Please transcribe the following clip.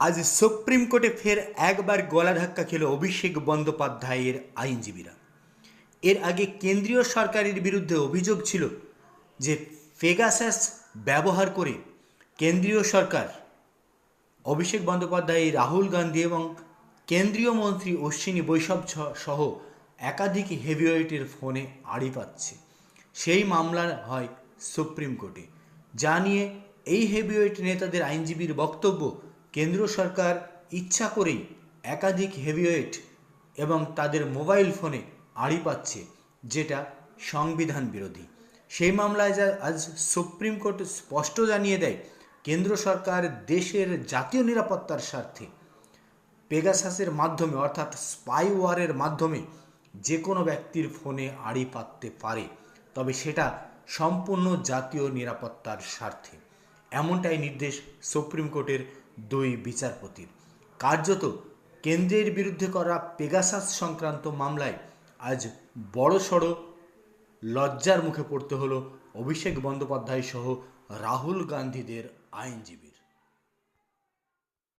আজ সুপ্রিম কোর্টে ফের একবার গলা ধাক্কা খেল অভিষেক বন্দ্যোপাধ্যায়ের আইনজীবীরা। এর আগে কেন্দ্রীয় সরকারের বিরুদ্ধে অভিযোগ ছিল যে পেগাসাস ব্যবহার করে কেন্দ্রীয় সরকার অভিষেক বন্দ্যোপাধ্যায়, রাহুল গান্ধী এবং কেন্দ্রীয় মন্ত্রী অশ্বিনী বৈষব সহ একাধিক হেভিওয়েটের ফোনে আড়ি পাচ্ছে। সেই মামলা হয় সুপ্রিম কোর্টে। যা নিয়ে এই হেভিওয়েট নেতাদের আইনজীবীর বক্তব্য কেন্দ্র সরকার ইচ্ছা করেই একাধিক হেভিওয়েট এবং তাদের মোবাইল ফোনে আড়ি পাচ্ছে, যেটা সংবিধান বিরোধী। সেই মামলায় যা আজ সুপ্রিম কোর্ট স্পষ্ট জানিয়ে দেয়, কেন্দ্র সরকার দেশের জাতীয় নিরাপত্তার স্বার্থে পেগাসাসের মাধ্যমে, অর্থাৎ স্পাই ওয়ারের মাধ্যমে যে কোনো ব্যক্তির ফোনে আড়ি পাততে পারে, তবে সেটা সম্পূর্ণ জাতীয় নিরাপত্তার স্বার্থে। এমনটাই নির্দেশ সুপ্রিম কোর্টের দুই বিচারপতির। কার্যত কেন্দ্রের বিরুদ্ধে করা পেগাসাস সংক্রান্ত মামলায় আজ বড়সড় লজ্জার মুখে পড়তে হলো অভিষেক বন্দ্যোপাধ্যায় সহ রাহুল গান্ধীদের আইনজীবী